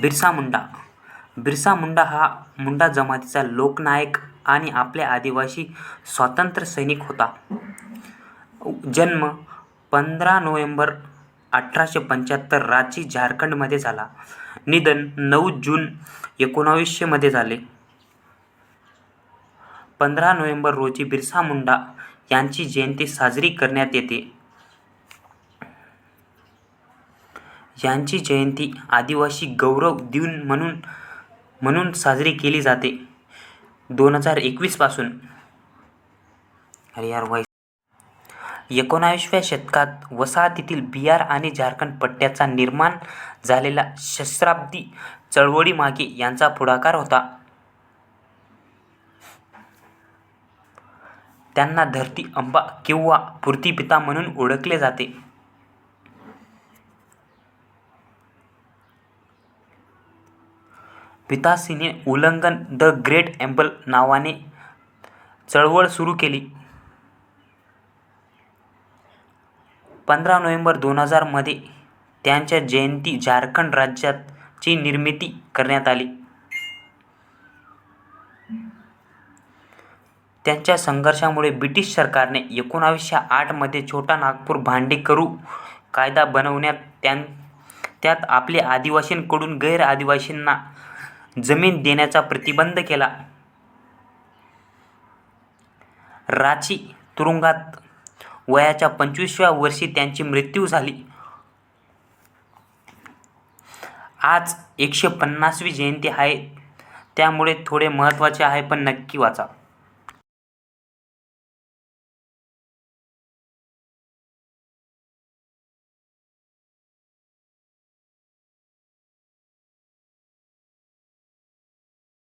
बिरसा मुंडा. बिरसा मुंडा हा मुंडा जमातीचा लोकनायक आणि आपल्या आदिवासी स्वातंत्र्य सैनिक होता. जन्म पंधरा नोव्हेंबर अठराशे पंच्याहत्तर रांची झारखंडमध्ये झाला. निधन नऊ जून एकोणावीसशेमध्ये झाले. पंधरा नोव्हेंबर रोजी बिरसा मुंडा यांची जयंती साजरी करण्यात येते. यांची जयंती आदिवासी गौरव दिन म्हणून म्हणून साजरी केली जाते. दोन हजार एकवीसपासून अरे यार वाईस. एकोणावीसव्या शतकात वसाहतीतील बिहार आणि झारखंड पट्ट्याचा निर्माण झालेला शस्त्राब्दी चळवळीमागे यांचा पुढाकार होता. त्यांना धरती अंबा किंवा पृथ्वीपिता म्हणून ओळखले जाते. पितासीने उल्लंघन द ग्रेट एम्बल नावाने चळवळ सुरू केली. पंधरा नोव्हेंबर दोन हजारमध्ये त्यांच्या जयंती झारखंड राज्याची निर्मिती करण्यात आली. त्यांच्या संघर्षामुळे ब्रिटिश सरकारने एकोणावीसशे आठमध्ये छोटा नागपूर भांडेकरू कायदा बनवण्यात त्यां त्यात आपले आदिवासींकडून गैर आदिवासींना जमीन देण्याचा प्रतिबंध केला. राची तुरुंगात वयाच्या पंचवीसव्या वर्षी त्यांची मृत्यू झाली. आज एकशे पन्नासवी जयंती आहे. त्यामुळे थोडे महत्त्वाचे आहे पण नक्की वाचा.